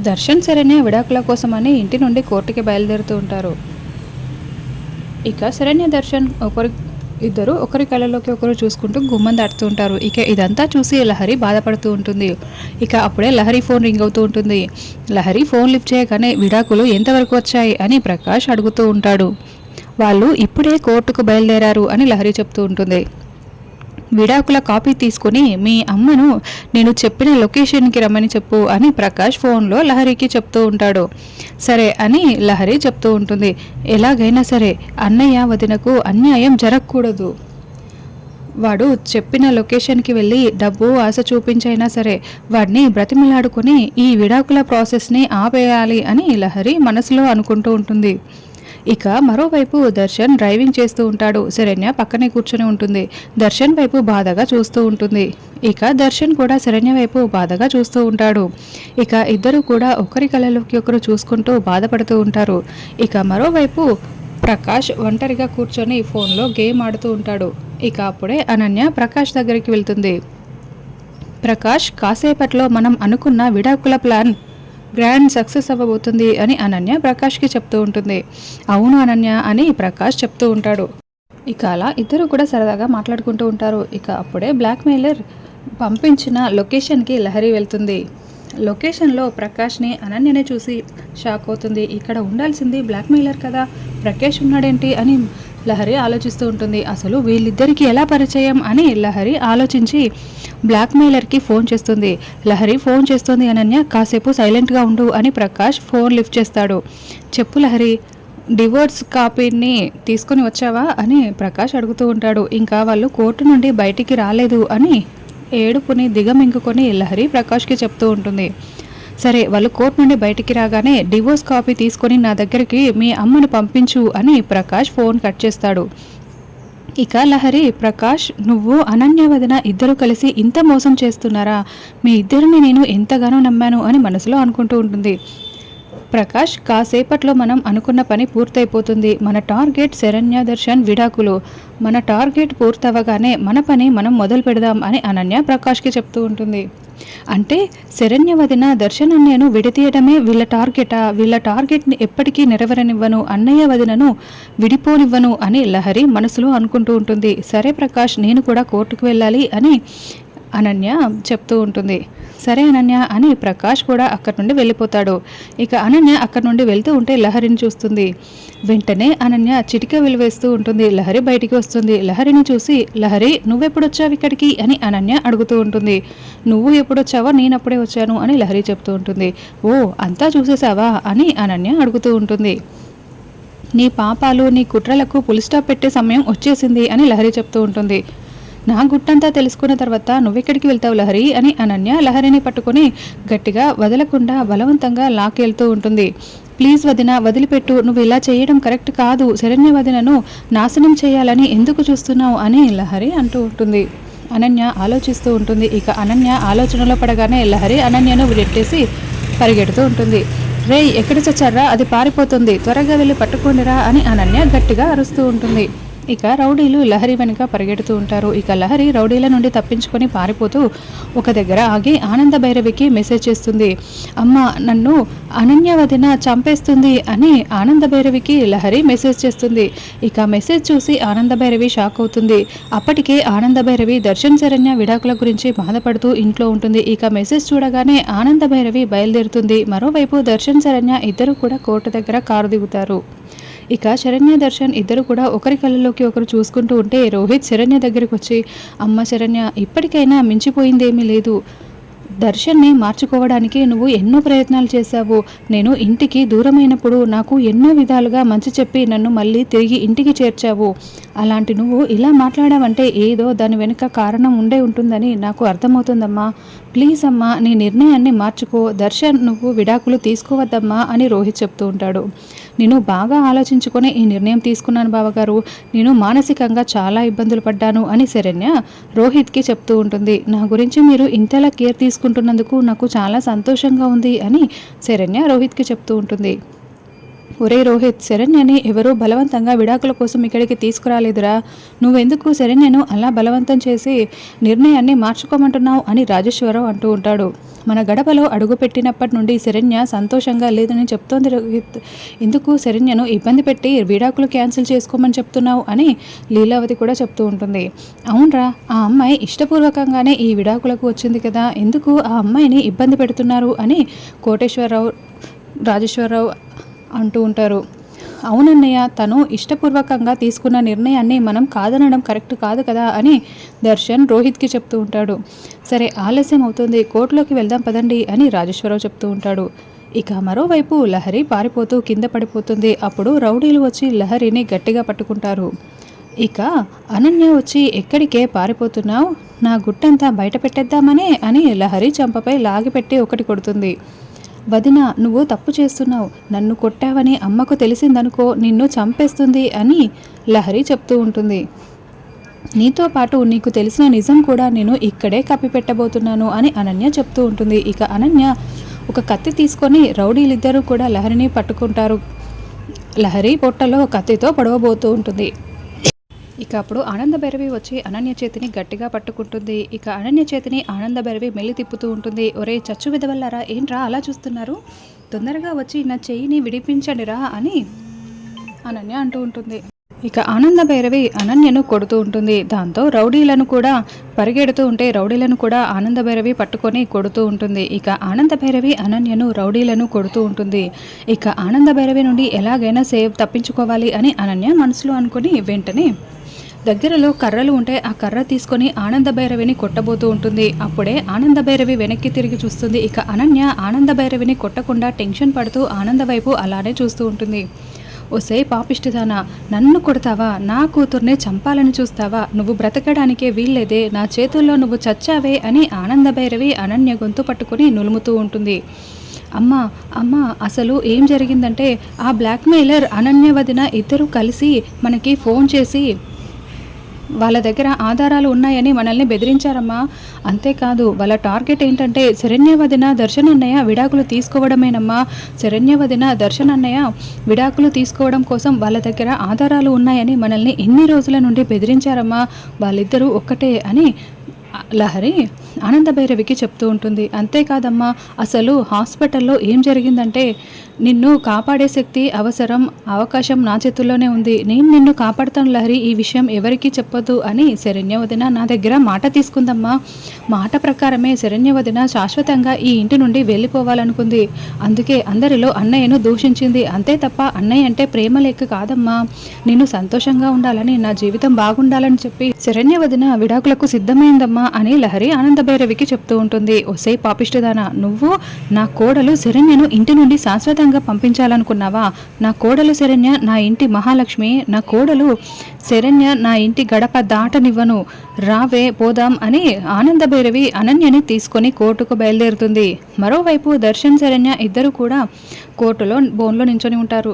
దర్శన్ శరణ్య విడాకుల కోసమని ఇంటి నుండి కోర్టుకి బయలుదేరుతూ ఉంటారు. ఇక శరణ్య దర్శన్ ఒకరి ఇద్దరు ఒకరి కళ్ళలోకి ఒకరు చూసుకుంటూ గుమ్మం దాటుతూ ఉంటారు. ఇక ఇదంతా చూసి లహరి బాధపడుతూ ఉంటుంది. ఇక అప్పుడే లహరి ఫోన్ రింగ్ అవుతూ ఉంటుంది. లహరి ఫోన్ లిఫ్ట్ చేయగానే విడాకులు ఎంతవరకు వచ్చాయి? అని ప్రకాష్ అడుగుతూ ఉంటాడు. వాళ్ళు ఇప్పుడే కోర్టుకు బయలుదేరారు అని లహరి చెప్తూ ఉంటుంది. విడాకుల కాపీ తీసుకుని మీ అమ్మను నేను చెప్పిన లొకేషన్కి రమ్మని చెప్పు అని ప్రకాష్ ఫోన్లో లహరికి చెప్తూ ఉంటాడు. సరే అని లహరి చెప్తూ ఉంటుంది. ఎలాగైనా సరే అన్నయ్య వదినకు అన్యాయం జరగకూడదు. వాడు చెప్పిన లొకేషన్కి వెళ్ళి డబ్బు ఆశ చూపించైనా సరే వాడిని బ్రతిమిలాడుకుని ఈ విడాకుల ప్రాసెస్ని ఆపేయాలి అని లహరి మనసులో అనుకుంటూ ఉంటుంది. ఇక మరోవైపు దర్శన్ డ్రైవింగ్ చేస్తూ ఉంటాడు. శరణ్య పక్కనే కూర్చొని ఉంటుంది. దర్శన్ వైపు బాధగా చూస్తూ ఉంటుంది. ఇక దర్శన్ కూడా శరణ్య వైపు బాధగా చూస్తూ ఉంటాడు. ఇక ఇద్దరు కూడా ఒకరి కళలోకి ఒకరు చూసుకుంటూ బాధపడుతూ ఉంటారు. ఇక మరోవైపు ప్రకాష్ ఒంటరిగా కూర్చొని ఫోన్లో గేమ్ ఆడుతూ ఉంటాడు. ఇక అప్పుడే అనన్య ప్రకాష్ దగ్గరికి వెళ్తుంది. ప్రకాష్ కాసేపట్లో మనం అనుకున్న విడాకుల ప్లాన్ గ్రాండ్ సక్సెస్ అవ్వబోతుంది అని అనన్య ప్రకాష్కి చెప్తూ ఉంటుంది. అవును అనన్య అని ప్రకాష్ చెప్తూ ఉంటాడు. ఇక అలా ఇద్దరు కూడా సరదాగా మాట్లాడుకుంటూ ఉంటారు. ఇక అప్పుడే బ్లాక్మెయిలర్ పంపించిన లొకేషన్కి లహరి వెళ్తుంది. లొకేషన్లో ప్రకాష్ని అనన్యనే చూసి షాక్ అవుతుంది. ఇక్కడ ఉండాల్సింది బ్లాక్మెయిలర్ కదా. ప్రకాష్ ఉన్నాడేంటి అని లహరి ఆలోచిస్తూ ఉంటుంది. అసలు వీళ్ళిద్దరికీ ఎలా పరిచయం అని లహరి ఆలోచించి బ్లాక్మెయిలర్కి ఫోన్ చేస్తుంది. లహరి ఫోన్ చేస్తుంది అనన్య కాసేపు సైలెంట్గా ఉండు అని ప్రకాష్ ఫోన్ లిఫ్ట్ చేస్తాడు. చెప్పు లహరి డివోర్స్ కాపీని తీసుకుని వచ్చావా? అని ప్రకాష్ అడుగుతూ ఉంటాడు. ఇంకా వాళ్ళు కోర్టు నుండి బయటికి రాలేదు అని ఏడుపుని దిగమింగుకొని లహరి ప్రకాష్కి చెప్తూ ఉంటుంది. సరే వాళ్ళు కోర్టు నుండి బయటికి రాగానే డివోర్స్ కాపీ తీసుకొని నా దగ్గరికి మీ అమ్మను పంపించు అని ప్రకాష్ ఫోన్ కట్ చేస్తాడు. ఇక లహరి ప్రకాష్ నువ్వు అనన్య వదిన ఇద్దరు కలిసి ఇంత మోసం చేస్తున్నారా? మీ ఇద్దరిని నేను ఎంతగానో నమ్మాను అని మనసులో అనుకుంటూ ఉంటుంది. ప్రకాష్ కాసేపట్లో మనం అనుకున్న పని పూర్తయిపోతుంది. మన టార్గెట్ శరణ్య దర్శన్ విడాకులు. మన టార్గెట్ పూర్తవగానే మన పని మనం మొదలు పెడదాం అని అనన్య ప్రకాష్కి చెప్తూ ఉంటుంది. అంటే శరణ్య వదిన దర్శన్ అన్నయ్యను విడతీయడమే వీళ్ళ టార్గెటా? వీళ్ళ టార్గెట్ని ఎప్పటికీ నెరవేరనివ్వను. అన్నయ్య వదినను విడిపోనివ్వను అని లహరి మనసులో అనుకుంటూ ఉంటుంది. సరే ప్రకాష్ నేను కూడా కోర్టుకు వెళ్ళాలి అని అనన్య చెప్తూ ఉంటుంది. సరే అనన్య అని ప్రకాష్ కూడా అక్కడి నుండి వెళ్ళిపోతాడు. ఇక అనన్య అక్కడి నుండి వెళ్తూ ఉంటే లహరిని చూస్తుంది. వెంటనే అనన్య చిటిక వెలివేస్తూ ఉంటుంది. లహరి బయటికి వస్తుంది. లహరిని చూసి లహరి నువ్వెప్పుడొచ్చావు ఇక్కడికి? అని అనన్య అడుగుతూ ఉంటుంది. నువ్వు ఎప్పుడొచ్చావో నేనప్పుడే వచ్చాను అని లహరి చెప్తూ ఉంటుంది. ఓ అంతా చూసేసావా అని అనన్య అడుగుతూ ఉంటుంది. నీ పాపాలు నీ కుట్రలకు పులిస్టాప్ పెట్టే సమయం వచ్చేసింది అని లహరి చెప్తూ ఉంటుంది. నా గుట్టంతా తెలుసుకున్న తర్వాత నువ్వెక్కడికి వెళ్తావు లహరి? అని అనన్య లహరిని పట్టుకొని గట్టిగా వదలకుండా బలవంతంగా లాక్కెళ్తూ ఉంటుంది. ప్లీజ్ వదిన వదిలిపెట్టు. నువ్వు ఇలా చేయడం కరెక్ట్ కాదు. శరణ్య వదినను నాశనం చేయాలని ఎందుకు చూస్తున్నావు అని లహరి అంటూ ఉంటుంది. అనన్య ఆలోచిస్తూ ఉంటుంది. ఇక అనన్య ఆలోచనలో పడగానే లహరి అనన్యను విడెట్టేసి పరిగెడుతూ ఉంటుంది. రే ఎక్కడ చచ్చారా అది పారిపోతుంది. త్వరగా వెళ్ళి పట్టుకోండిరా అని అనన్య గట్టిగా అరుస్తూ ఉంటుంది. ఇక రౌడీలు లహరి వెనుక పరిగెడుతూ ఉంటారు. ఇక లహరి రౌడీల నుండి తప్పించుకొని పారిపోతూ ఒక దగ్గర ఆగి ఆనంద భైరవికి మెసేజ్ చేస్తుంది. అమ్మ నన్ను అనన్య వదిన చంపేస్తుంది అని ఆనంద భైరవికి లహరి మెసేజ్ చేస్తుంది. ఇక మెసేజ్ చూసి ఆనంద భైరవి షాక్ అవుతుంది. అప్పటికే ఆనంద భైరవి దర్శన్ శరణ్య విడాకుల గురించి బాధపడుతూ ఇంట్లో ఉంటుంది. ఇక మెసేజ్ చూడగానే ఆనంద భైరవి బయలుదేరుతుంది. మరోవైపు దర్శన్ శరణ్య ఇద్దరు కూడా కోర్టు దగ్గర కారు దిగుతారు. ఇక శరణ్య దర్శన్ ఇద్దరు కూడా ఒకరి కళ్ళలోకి ఒకరు చూసుకుంటూ ఉంటే రోహిత్ శరణ్య దగ్గరికి వచ్చి అమ్మ శరణ్య ఇప్పటికైనా మించిపోయిందేమీ లేదు. దర్శన్ని మార్చుకోవడానికి నువ్వు ఎన్నో ప్రయత్నాలు చేశావు. నేను ఇంటికి దూరమైనప్పుడు నాకు ఎన్నో విధాలుగా మంచి చెప్పి నన్ను మళ్ళీ తిరిగి ఇంటికి చేర్చావు. అలాంటి నువ్వు ఇలా మాట్లాడావంటే ఏదో దాని వెనుక కారణం ఉండే ఉంటుందని నాకు అర్థమవుతుందమ్మా. ప్లీజ్ అమ్మా నీ నిర్ణయాన్ని మార్చుకో. దర్శన్ నువ్వు విడాకులు తీసుకోవద్దమ్మా అని రోహిత్ చెప్తూ ఉంటాడు. నేను బాగా ఆలోచించుకొని ఈ నిర్ణయం తీసుకున్నాను బావగారు. నేను మానసికంగా చాలా ఇబ్బందులు పడ్డాను అని శరణ్య రోహిత్కి చెప్తూ ఉంటుంది. నా గురించి మీరు ఇంతలా కేర్ తీసుకుంటున్నందుకు నాకు చాలా సంతోషంగా ఉంది అని శరణ్య రోహిత్కి చెప్తూ ఉంటుంది. ఒరే రోహిత్ శరణ్యని ఎవరూ బలవంతంగా విడాకుల కోసం ఇక్కడికి తీసుకురాలేదురా. నువ్వెందుకు? శరణ్యను అలా బలవంతం చేసి నిర్ణయాన్ని మార్చుకోమంటున్నావు అని రాజేశ్వరరావు అంటూ ఉంటాడు. మన గడపలో అడుగుపెట్టినప్పటి నుండి శరణ్య సంతోషంగా లేదని చెప్తోంది రోహిత్. ఎందుకు? శరణ్యను ఇబ్బంది పెట్టి విడాకులు క్యాన్సిల్ చేసుకోమని చెప్తున్నావు అని లీలావతి కూడా చెప్తూ ఉంటుంది. అవునరా ఆ అమ్మాయి ఇష్టపూర్వకంగానే ఈ విడాకులకు వచ్చింది కదా. ఎందుకు ఆ అమ్మాయిని ఇబ్బంది పెడుతున్నారు అని కోటేశ్వరరావు రాజేశ్వరరావు అంటూ ఉంటారు. అవునన్నయ్య తను ఇష్టపూర్వకంగా తీసుకున్న నిర్ణయాన్ని మనం కాదనడం కరెక్ట్ కాదు కదా అని దర్శన్ రోహిత్కి చెప్తూ ఉంటాడు. సరే ఆలస్యం అవుతుంది కోర్టులోకి వెళ్దాం పదండి అని రాజేశ్వరరావు చెప్తూ ఉంటాడు. ఇక మరోవైపు లహరి పారిపోతూ కింద పడిపోతుంది. అప్పుడు రౌడీలు వచ్చి లహరిని గట్టిగా పట్టుకుంటారు. ఇక అనన్య వచ్చి ఎక్కడికే పారిపోతున్నావు? నా గుట్టంతా బయట పెట్టేద్దామనే అని లహరి చంపపై లాగిపెట్టి ఒకటి కొడుతుంది. వదిన నువ్వు తప్పు చేస్తున్నావు. నన్ను కొట్టావని అమ్మకు తెలిసిందనుకో నిన్ను చంపేస్తుంది అని లహరి చెప్తూ ఉంటుంది. నీతో పాటు నీకు తెలిసిన నిజం కూడా నేను ఇక్కడే కప్పిపెట్టబోతున్నాను అని అనన్య చెప్తూ ఉంటుంది. ఇక అనన్య ఒక కత్తి తీసుకొని రౌడీలిద్దరూ కూడా లహరిని పట్టుకుంటారు. లహరి పొట్టలో కత్తితో పొడవబోతూ ఉంటుంది. ఇక అప్పుడు ఆనంద భైరవి వచ్చి అనన్య చేతిని గట్టిగా పట్టుకుంటుంది. ఇక అనన్య చేతిని ఆనంద భైరవి మెల్లి తిప్పుతూ ఉంటుంది. ఒరే చచ్చు విధవల్లారా ఏంట్రా అలా చూస్తున్నారు? తొందరగా వచ్చి నా చెయ్యిని విడిపించండిరా అని అనన్య అంటూ ఉంటుంది. ఇక ఆనంద భైరవి అనన్యను కొడుతూ ఉంటుంది. దాంతో రౌడీలను కూడా పరిగెడుతూ ఉంటే రౌడీలను కూడా ఆనంద భైరవి పట్టుకొని కొడుతూ ఉంటుంది. ఇక ఆనంద భైరవి అనన్యను రౌడీలను కొడుతూ ఉంటుంది. ఇక ఆనంద భైరవి నుండి ఎలాగైనా సేవ్ తప్పించుకోవాలి అని అనన్య మనసులో అనుకుని వెంటనే దగ్గరలో కర్రలు ఉంటే ఆ కర్ర తీసుకొని ఆనంద భైరవిని కొట్టబోతూ ఉంటుంది. అప్పుడే ఆనంద భైరవి వెనక్కి తిరిగి చూస్తుంది. ఇక అనన్య ఆనంద భైరవిని కొట్టకుండా టెన్షన్ పడుతూ ఆనంద వైపు అలానే చూస్తూ ఉంటుంది. ఒసే పాపిష్టిదానా నన్ను కొడతావా? నా కూతుర్నే చంపాలని చూస్తావా? నువ్వు బ్రతకడానికే వీల్లేదే. నా చేతుల్లో నువ్వు చచ్చావే అని ఆనంద భైరవి అనన్య గొంతు పట్టుకొని నులుముతూ ఉంటుంది. అమ్మా అమ్మ అసలు ఏం జరిగిందంటే ఆ బ్లాక్మెయిలర్ అనన్య వదిన ఇద్దరు కలిసి మనకి ఫోన్ చేసి వాళ్ళ దగ్గర ఆధారాలు ఉన్నాయని మనల్ని బెదిరించారమ్మా. అంతేకాదు వాళ్ళ టార్గెట్ ఏంటంటే శరణ్యవదిన దర్శనన్నయ్య విడాకులు తీసుకోవడమేనమ్మా. శరణ్యవదిన దర్శనన్నయ్య విడాకులు తీసుకోవడం కోసం వాళ్ళ దగ్గర ఆధారాలు ఉన్నాయని మనల్ని ఎన్ని రోజుల నుండి బెదిరించారమ్మా. వాళ్ళిద్దరూ ఒక్కటే అని లహరి ఆనంద భైరవికి చెప్తూ ఉంటుంది. అంతేకాదమ్మా అసలు హాస్పిటల్లో ఏం జరిగిందంటే నిన్ను కాపాడే శక్తి అవసరం అవకాశం నా చేతుల్లోనే ఉంది. నేను నిన్ను కాపాడుతాను లహరి ఈ విషయం ఎవరికీ చెప్పొద్దు అని శరణ్య వదిన నా దగ్గర మాట తీసుకుందమ్మా. మాట ప్రకారమే శరణ్య వదిన శాశ్వతంగా ఈ ఇంటి నుండి వెళ్ళిపోవాలనుకుంది. అందుకే అందరిలో అన్నయ్యను దూషించింది. అంతే తప్ప అన్నయ్య అంటే ప్రేమ లేక కాదమ్మా. నేను సంతోషంగా ఉండాలని నా జీవితం బాగుండాలని చెప్పి శరణ్య వదిన విడాకులకు సిద్ధమైందమ్మా అని లహరి ఆనంద భైరవికి చెప్తూ ఉంటుంది ఒసే పాపిష్టిదానా నువ్వు నా కోడలు శరణ్యను ఇంటి నుండి శాశ్వతంగా పంపించాలనుకున్నావా? నా కోడలు శరణ్య నా ఇంటి మహాలక్ష్మి నా కోడలు శరణ్య నా ఇంటి గడప దాటనివ్వను. రావే పోదాం అని ఆనంద భైరవి అనన్యని తీసుకొని కోర్టుకు బయలుదేరుతుంది. మరోవైపు దర్శన్ శరణ్య ఇద్దరు కూడా కోర్టులో బోన్లో నించొని ఉంటారు.